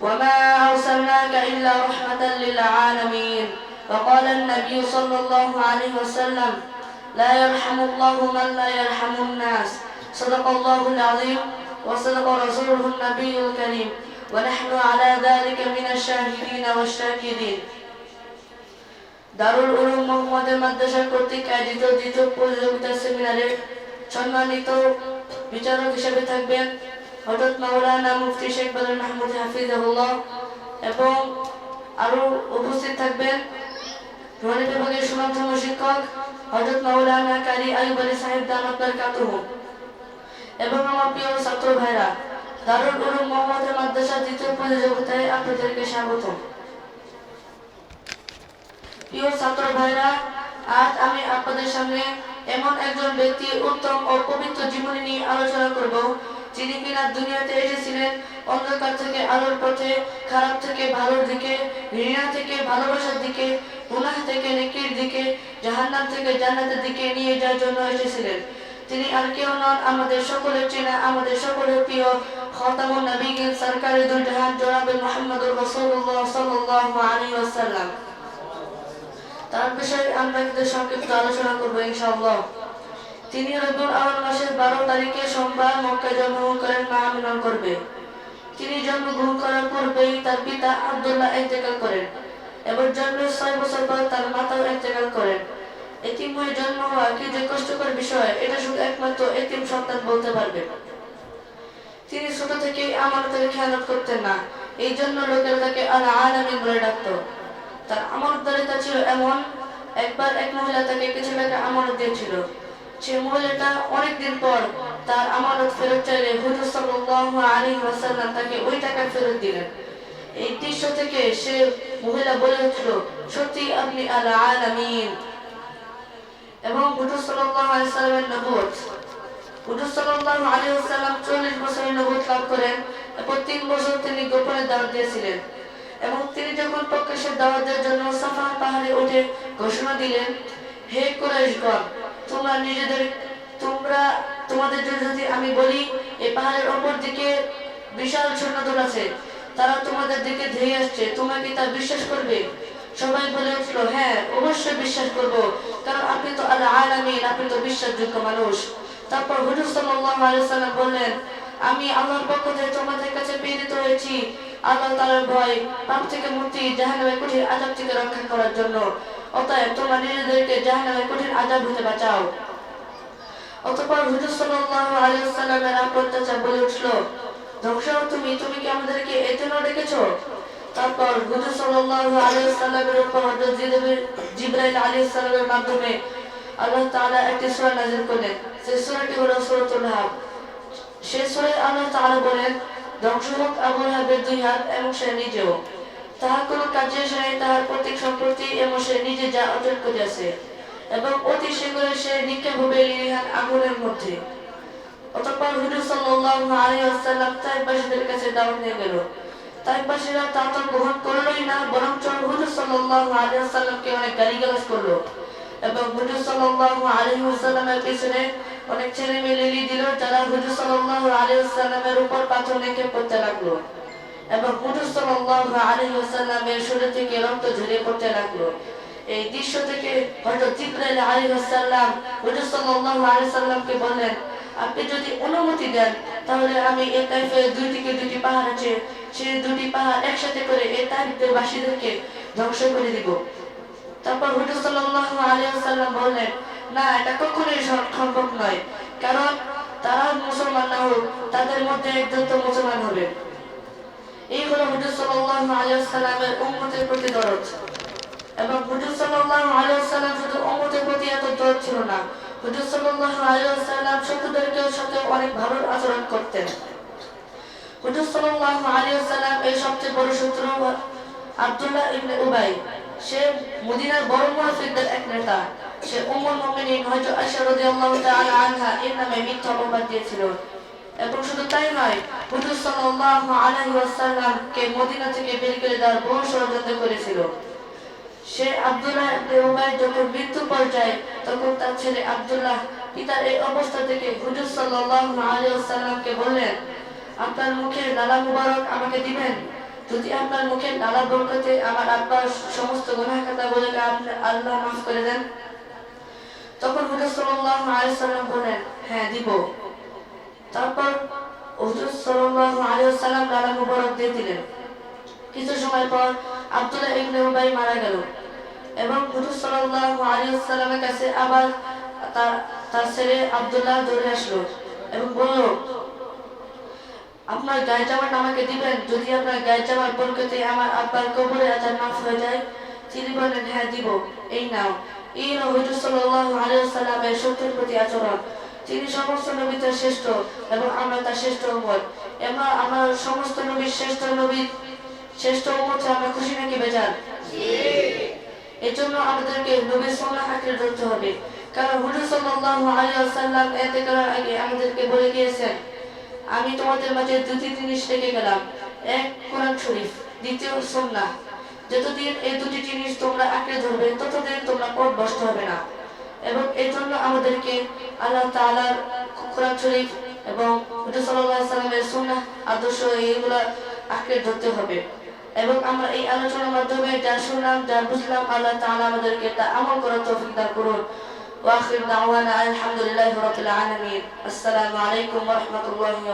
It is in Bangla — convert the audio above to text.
وما أرسلناك إلا رحمة للعالمين وقال النبي صلى الله عليه وسلم لا يرحم الله من لا يرحم الناس صدق الله العظيم وصدق رسوله النبي الكريم ونحن على ذلك من الشاهدين والشاكرين দারুল উলুম মোহাম্মদের মাদ্রাসা কর্তৃক আয়োজিত দ্বিতীয় প্রতিযোগিতা সেমিনারে সম্মানিত বিচারক হিসেবে থাকবেন হজরত মাওলানা মুফতি শেখ বদর মাহমুদ হাফিজাহুল্লাহ এবং আরও উপস্থিত থাকবেন ধনী বিভাগের সুনামধন্য শিক্ষক হজরত মাওলানা কারি আইব আলী সাহেব দান আপনার কাতুহ এবং আমার প্রিয় ছাত্র ভাইরা, দারুল উলুম মোহাম্মদের মাদ্রাসা দ্বিতীয় প্রতিযোগিতায় আপনাদেরকে স্বাগতম প্রিয় ছাত্র ভাইরা, আজ আমি আপনাদের সামনে এমন একজন ব্যক্তির উত্তম ও পবিত্র জীবনী নিয়ে আলোচনা করব যিনি কিনা দুনিয়াতে এসেছিলেন, অন্ধকার থেকে, আলোর পথে, খারাপ থেকে, ভালোর দিকে, ঘৃণা থেকে, ভালোবাসার দিকে থেকে, নেকির দিকে, জাহান্নাম থেকে, জান্নাতের দিকে নিয়ে যাওয়ার জন্য এসেছিলেন। তিনি আর কেউ নন, আমাদের সকলের চেনা, আমাদের সকলের প্রিয় নবীগিন সরকারি জাহান জনাবে মোহাম্মদুর তার বিষয়ে আমরা কিন্তু সংক্ষিপ্ত আলোচনা করব ইনশাআল্লাহ। তিনি রবিউল আওয়াল মাসের বারো তারিখে সোমবার মক্কায় জন্মগ্রহণ করেন মা আমিনন করবে। তিনি জন্মগ্রহণ করার পূর্বেই তার পিতা আব্দুল্লাহ ইন্তেকাল করেন এবং জন্মের ছয় বছর পর তার মাতাও ইন্তেকাল করেন। এতিম হয়ে জন্ম হওয়া কি যে কষ্টকর বিষয়, এটা শুধু একমাত্র এতিম সন্তান বলতে পারবে। তিনি ছোট করতেন না, এই জন্য লোকেরা তাকে আল আলামিন বলে ডাকতো। তার আমানতদারিতা ছিল এমন, একবার এক মহিলা তাকে কিছু টাকা আমানত দিয়েছিল। সে মহিলাটা অনেকদিন পর তার আমানত ফেরত চাইলে হুজুর সাল্লাল্লাহু আলাইহি ওয়াসাল্লাম তাকে ওই টাকা ফেরত দিলেন। এই দৃশ্য থেকে সে মহিলা বলে উঠল, সত্যি আপনি আল আলামিন এবং হুজুর সাল্লাল্লাহু আলাইহি সাল্লামের নবুয়ত হুজুর সাল্লাল্লাহু আলাইহি ওয়াসাল্লাম 40 বছরের নবুয়ত লাভ করেন, এরপর তিন বছর তিনি গোপনে দাওয়াত দিয়েছিলেন। এবং তিনি যখন প্রকাশের দাওয়াতের জন্য সাফা পাহাড়ে উঠে ঘোষণা দিলেন, হে কুরাইশগণ তোমরা নিজেদের, তোমরা তোমাদের জন্য যদি আমি বলি, এই পাহাড়ের ওপর দিকে বিশাল সৈন্যদল আছে। তারা তোমাদের দিকে ধেয়ে আসছে। তোমরা কি তা বিশ্বাস করবে? সবাই বলে উঠল হ্যাঁ অবশ্যই বিশ্বাস করব। কারণ আপনি তো আল্লাহ আলামিন, আপনি তো বিশ্বাসযোগ্য মানুষ। তারপর হুজুর সাল্লাল্লাহু আলাইহি সাল্লাম বললেন, আমি আল্লাহর পক্ষ থেকে তোমাদের কাছে প্রেরিত হয়েছি আল্লাহ তাআলার ভয়, পাপ থেকে মুক্তি, জাহান্নামের কঠিন আযাব থেকে রক্ষা করার জন্য। নিজেদেরকে জাহান্নামের কঠিন আযাব হতে বাঁচাও। হুজুর সাল্লাল্লাহু আলাইহি ওয়াসাল্লামের বলে উঠল ধ্বংস তুমি তুমি কি আমাদেরকে জন্য ডেকেছো? তারপর হুজুর সাল্লাল্লাহু আলাইহি ওয়াসাল্লামের উপর হযরত জিবরাইল আলাইহিস সালামের মাধ্যমে আল্লাহ তাআলা একটি সূরা নাযিল করলেন। সেই সূরাটি হলো সূরাতুল হাব সেই সূরায় আল্লাহ তাআলা বলেন ধ্বংস হোক আবু লাহাবের দুই হাত এবং সে নিজেও। তাহার কোনো কাজে সে তাহার প্রতীক সম্প্রতি এবং সে নিজে যা অর্জন করিয়াছে, এবং অতি শীঘ্রই সে নিক্ষেপ হবে লিহান আগুনের মধ্যে। অতঃপর হুজুর সাল্লাল্লাহু আলাইহি ওয়াসাল্লাম তাইবাসীদের কাছে দাওয়াত নিয়ে গেল। তাইবাসীরা তা তো গ্রহণ করলোই না বরং হুজুর সাল্লাল্লাহু আলাইহি ওয়াসাল্লামকে অনেক গালিগালাজ করল, এবং হুজুর সাল্লাল্লাহু আলাইহি ওয়াসাল্লামের পিছনে অনেক ছেলে মেয়ে লিলি দিল, যারা হুজুর সাল্লাল্লাহু আলাইহি ওয়াসাল্লামের উপর পাথর নিক্ষেপ করতে লাগল। এবং হুজুর সাল্লাল্লাহু শরীর থেকে রক্ত ঝরে পড়তে লাগল। এই দৃশ্য থেকে হযরত জিবরাইল আলাইহিস হুজুর বললেন, আপনি যদি অনুমতি দেন, তাহলে আমি এই তাইফের দুই দিকে দুটি পাহাড় আছে সেই দুটি পাহাড় একসাথে করে এই তাইফের বাসীদেরকে ধ্বংস করে দিব। তারপর হুজুর সাল্লাল্লাহু আলাইহি বললেন, না, এটা কখনোই সম্ভব নয়। কারণ তারা মুসলমান না হোক, তাদের মধ্যে একজন তো মুসলমান হবে। এই হুজুর সাল্লাল্লাহু আলাইহি ওয়াসাল্লামের উম্মতের প্রতি দরদ। এবং হুজুর সাল্লাল্লাহু আলাইহি ওয়াসাল্লাম শুধু উম্মতের প্রতি এত দরদ ছিল না। হুজুর সাল্লাল্লাহু আলাইহি ওয়াসাল্লাম শত্রুদেরকেও সাথে অনেক ভালো আচরণ করতেন। হুজুর সাল্লাল্লাহু আলাইহি ওয়াসাল্লাম এই সবচেয়ে বড় শত্রু আব্দুল্লাহ ইবনে উবাই। সে মদিনার বড় মুনাফিকদের এক নেতা। সে উম্মুল মুমিনিন হযরত আয়েশা রাদিয়াল্লাহু তাআলা আনহা এর নামে মিথ্যা অপবাদ দিয়েছিল। এবং শুধু তাই নয় হুজুর সাল্লাল্লাহু আলাইহি মদিনা থেকে বের করে দেওয়ার বহু ষড়যন্ত্র করেছিল। সে আব্দুল্লাহ যখন মৃত্যু পর্যায়ে তখন তার ছেলে আব্দুল্লাহ পিতার এই অবস্থা থেকে হুজুর সাল্লাল্লাহু আলাইহি বললেন, আপনার মুখে লালা মুবারক আমাকে দিবেন। যদি আপনার মুখের লালা বরকতে আমার আব্বার সমস্ত গুনাহ খাতা বলে আপনি আল্লাহ মাফ করে দেন। তখন হুজুর সাল্লাল্লাহু আলাইহি সাল্লাম বলেন হ্যাঁ দিব। তারপর সাল্লাল্লাহু আলাইহি মুবারক দিয়ে দিলেন কিছু সময় পর আব্দুল্লাহ ইবনে উবাই মারা গেল এবং সাল্লাল্লাহু আলাইহি কাছে আবার তার তার ছেলে আব্দুল্লাহ দৌড়ে আসলো এবং বলল, আপনার গায়ে জামাটা আমাকে দিবেন, যদি আপনার গায়ে জামার বরকতে আমার আব্বার কবরে আজার মাফ হয়ে যায়, তিনি বললেন হ্যাঁ দিব, এই নাও। এই হলো হুজুর সাল্লাল্লাহু আলাইহি সাল্লামের সত্যের প্রতি আচরণ। তিনি সমস্ত নবীদের শ্রেষ্ঠ এবং আমরা তার শ্রেষ্ঠ উম্মত। এবং আমরা সমস্ত নবীর শ্রেষ্ঠ নবীর শ্রেষ্ঠ উম্মত আমরা খুশি নাকি বেজার এর জন্য আমাদেরকে নবীর সুন্নাহ আঁকড়ে ধরতে হবে। কারণ হুজুর সাল্লাল্লাহু আলাইহি ওয়াসাল্লাম এতে করার আগে আমাদেরকে বলে গিয়েছেন আমি তোমাদের মাঝে দুটি জিনিস রেখে গেলাম। এক কোরআন শরীফ দ্বিতীয় সুন্নাহ। যতদিন এই দুটি জিনিস তোমরা আঁকড়ে ধরবে ততদিন তোমরা পথ বসতে হবে না। এবং এই জন্য আমাদেরকে আল্লাহ তালার কোরআন শরীফ এবং সাল্লামের সোনা আদর্শ এইগুলো আঁকড়ে ধরতে হবে। এবং আমরা এই আলোচনার মাধ্যমে যা শুনলাম, যা বুঝলাম, আল্লাহ তাহলে আমাদেরকে তা আমল করার তৌফিক দান করুন। ওয়াকিব দাওয়ানা আলহামদুলিল্লাহি রাব্বিল আলামিন। আসসালামু আলাইকুম ওয়া রাহমাতুল্লাহি